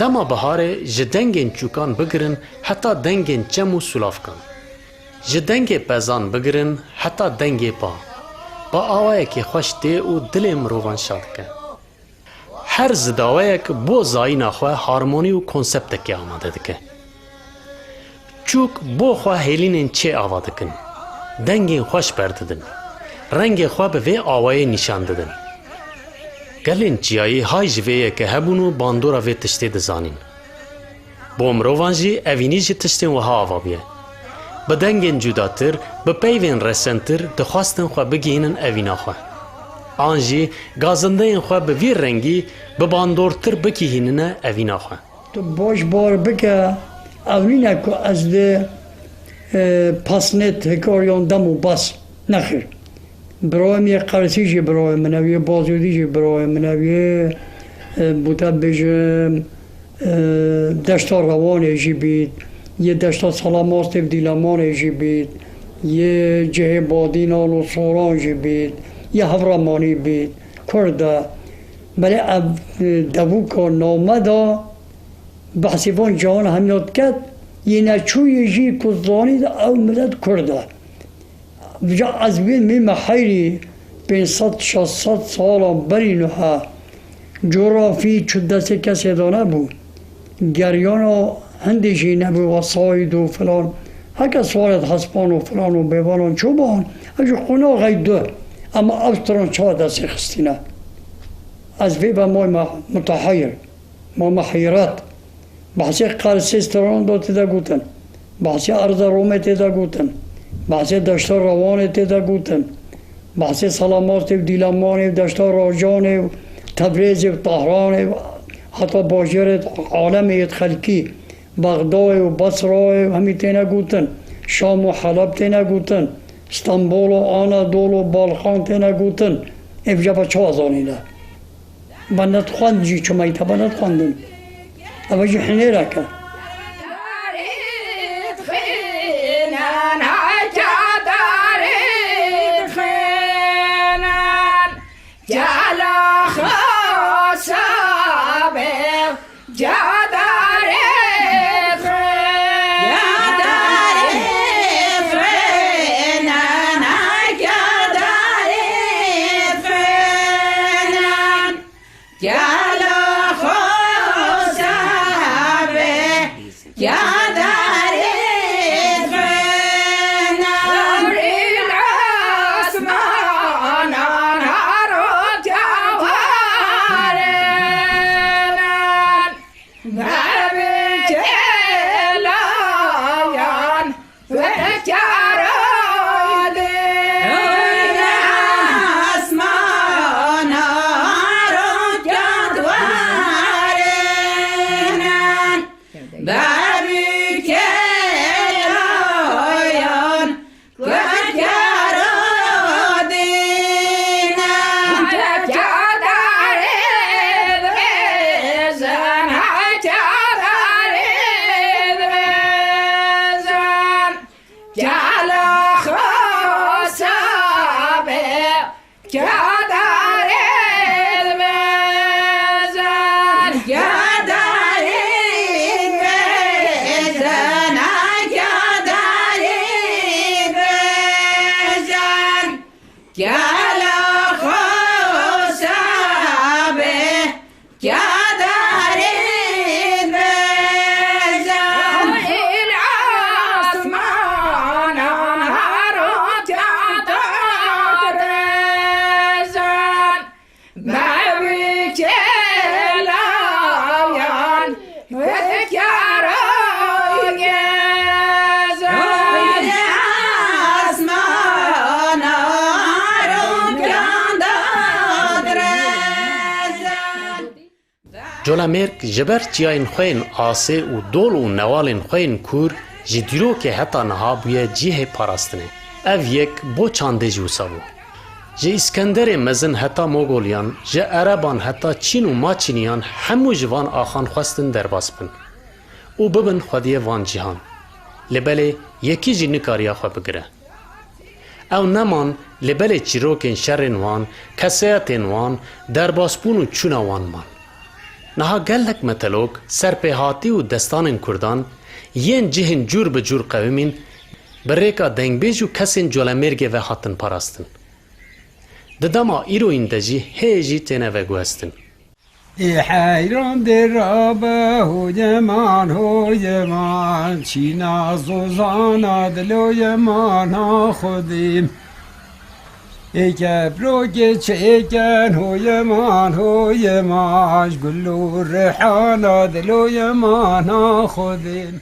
Dema biharê ji dengên çûkan bigirin heta dengên çem û sulavkan. Ji dengê pezan bigirin heta dengê pa. Ba awayekê xweş tê û dilê mirovan şad dike. Her zidaweyek bo zayîna xwe harmonî û konseptekê amade dike. Çûk bo xwe hêlînên çê ava dikin. Dengên xweş berdidin. Rengê xwe bi vê awayê nîşan didin. Gelên çiyayî hay ji vê yeke hebûn û bandora vê tiştê dizanin. Bo mirovan jî evînî ji tiştên wiha ava bûye. Bi dengên cudatir, bi peyvên resentir dixwastin xwe bigihînin evîna xwe. An jî gazindeyên xwe bi vî rengî bi bandortir bikîhînine evîna xwe. Tu boş bar bike evîne ku ez dê e, pasnet hekoryon dem û bas nexir. برای یه قرسی جی برای منو یه بازودی جی برای منو یه بوده بجه دشتا روان جی بید یه دشتا سلاماست دیلمان جی بید یه جه بادین و سوران جی بید یه هفرمانی بید کرده بله دوک و نامه دا بحثیبان جهان همیاد کرد یه نچوی جی کزدانی دا او ملت کرده بجا از بین می محیری بین ست شست سال بری نوها جغرافی چو دست کسی دانه بود. گریان و هندشی نبود وساید و فلان. هکا سوالت حسبان و فلان و بیوان چو بان اجو خونه غیده اما افستران چه دستی خستینه؟ از وی به ما متحیر. ما محیرات. بحثی قرسیستران دو گوتن. بحثی ارز رومه گوتن. بحثی دشتا روان تیدا گوتن بحثی سلامات و دیلمان و دشتا راجان و تبریز و طهران و حتی باجر عالم خلکی بغداد و بصره و همی تینا گوتن شام و حلب تینا گوتن استانبول و آنادول و بالخان تینا گوتن افجا با چه ازانیده بندت خواند جی چمایتا بندت خواندن Yeah. Kadar elmezler, kadar elmezler, kadar elmezler, kadar جولا مرک جبر چیاین خوین آسه و دول و نوالین خوین کور جی دیرو که حتا نها بویا جیه پاراستنه او یک بو چانده جوسا بو جی اسکندر مزن حتا موگولیان جی عربان حتا چین و ما چینیان همو جوان آخان خواستن درباز بن. او ببن خودی وان جیهان. لبله یکی جی نکاریا خواه بگره او نمان لبله چیروکین شرین وان کسیتین وان درباسپون و چونه وان مان Niha gelek metelok serpêhatî û destanên Kurdan yên cihên cûr bi cûr qewimîn bi rêka dengbêj û kesên colemêrgê ve hatin parastin. Di dema îroyîn de jî hê jî têne veguhestin. ای حیران در آبه هوی من هوی من چی نازوزان دلوی من ها خودیم ای گبرو گچه ای گن هوی من هوی ماش گلو ریحانا دلوی من خودین